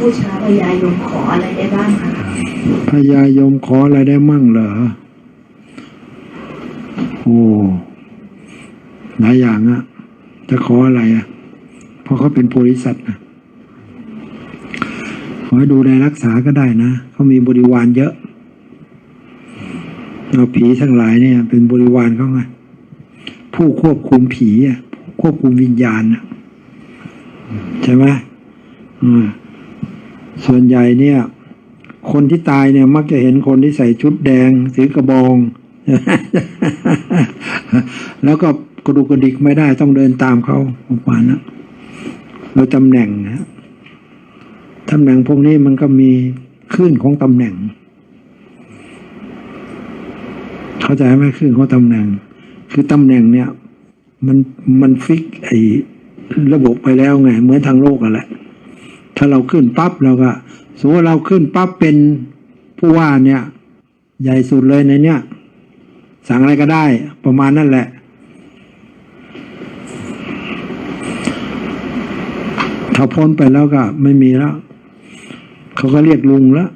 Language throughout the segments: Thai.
บูชาพญายมขออะไรได้บ้างคะพญายมขออะไรได้มั่งเหรอ โอ้หลายอย่างอะจะขออะไรอะเพราะเขาเป็นบริษัทนะขอให้ดูแลรักษาก็ได้นะเขามีบริวารเยอะเราผีทั้งหลายเนี่ย เป็นบริวารเขาไงผู้ควบคุมผีอะควบคุมวิญญาณอะใช่ไหมอืม ส่วนใหญ่เนี่ย คนที่ตายเนี่ย มักจะเห็นคนที่ใส่ชุดแดงถือกระบอง แล้วก็กระดูกกระดิกไม่ได้ต้องเดินตามเขาประมาณนั้นโดยตำแหน่งนะตำแหน่งพวกนี้มันก็มีขึ้นของตำแหน่ง เข้าใจไหมขึ้นของตำแหน่ง คือตำแหน่งเนี่ย มันมันฟิกไอ้ระบบไปแล้วไง เหมือนทางโลกอะแหละ ถ้าเราขึ้นปั๊บเราก็สมมติว่าเราขึ้นปั๊บเป็นผู้ว่าเนี่ย ใหญ่สุดเลยในเนี่ยสั่งอะไรก็ได้ประมาณนั่นแหละถ้าพ้นไปแล้วก็ไม่มีแล้ว เขาก็เรียกลุงแล้ว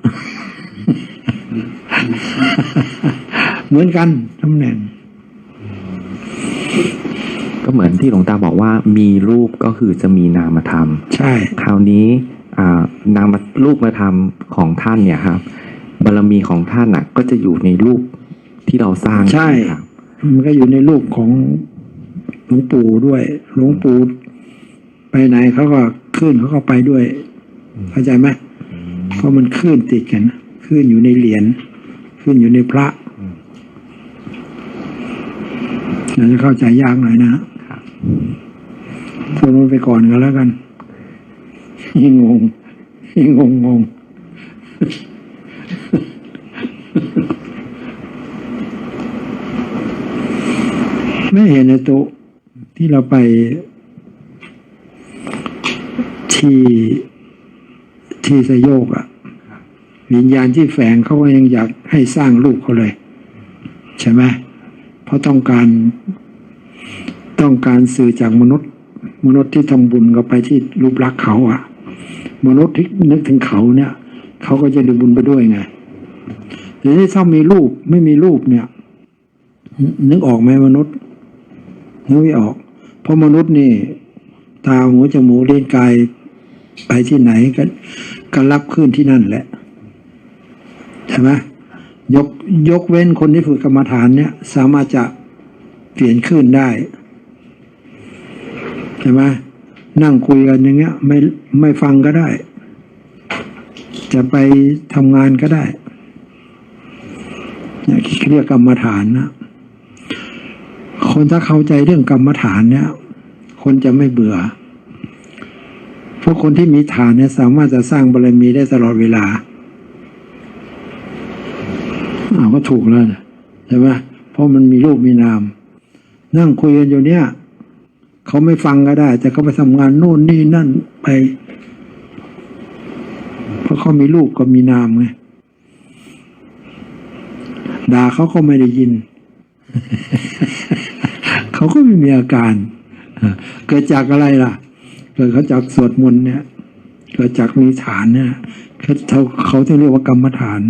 เหมือนกันตำแหน่ง ก็เหมือนที่หลวงตาบอกว่ามีรูปก็คือจะมีนามธรรม ใช่ คราวนี้อ่า นามรูปธรรมของท่านเนี่ยครับบารมีของท่านน่ะ ก็จะอยู่ในรูปที่เราสร้างใช่ไหมครับมันก็อยู่ในรูปของหลวงปู่ด้วย หลวงปู่ไปไหนเขาก็ขึ้นเขาก็ไปด้วย เข้าใจไหมเพราะมันขึ้นติดกันขึ้นอยู่ในเหรียญขึ้นอยู่ในพระเราจะเข้าใจยากหน่อยนะพูดมันไปก่อนก็แล้วกัน ยิ่งงงยิ่งงงงงไม่เห็นในโต๊ะที่เราไปที่ที่สยโยกอะวิญญาณที่แฝงเขาก็ยังอยากให้สร้างลูกเขาเลย ใช่ไหมเพราะต้องการต้องการสื่อจากมนุษย์ มนุษย์ที่ทำบุญก็ไปที่รูปลักษณ์เขาอะ มนุษย์ที่นึกถึงเขาเนี่ย เขาก็จะได้บุญไปด้วยไงทีนี้ถ้ามีรูปไม่มีรูปเนี่ย นึกออกไหมมนุษย์นึกไม่ออก เพราะมนุษย์นี่ ตาหูจมูกเลิ้นกายไปที่ไหนก็ก็รับขึ้นที่นั่นแหละใช่ไหมยกยกเว้นคนที่ฝึกกรรมฐานเนี่ย สามารถจะเปลี่ยนขึ้นได้ใช่ไหม นั่งคุยกันอย่างเงี้ย ไม่ไม่ฟังก็ได้ จะไปทำงานก็ได้เนี่ยเรียกกรรมฐานนะคนถ้าเข้าใจเรื่องกรรมฐานเนี่ย คนจะไม่เบื่อ พวกคนที่มีฐานเนี่ยสามารถจะสร้างบารมีได้ตลอดเวลาอ้าวก็ถูกแล้วใช่ไหมเพราะมันมีรูปมีนาม นั่งคุยกันอยู่เนี่ย เขาไม่ฟังก็ได้ แต่เขาไปทำงานโน่นนี่นั่นไป เพราะเขามีรูปก็มีนามไงด่าเขาก็ไม่ได้ยิน เขาก็ไม่มีอาการ เกิดจากอะไรล่ะ เกิดเขาจากสวดมนต์เนี่ย เกิดจากมีฐานเนี่ยเขาเขาที่เรียกว่ากรรมฐาน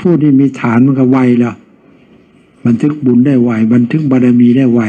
ผู้ที่มีฐานมันก็ไวแล้ว บันทึกบุญได้ไว บันทึกบารมีได้ไว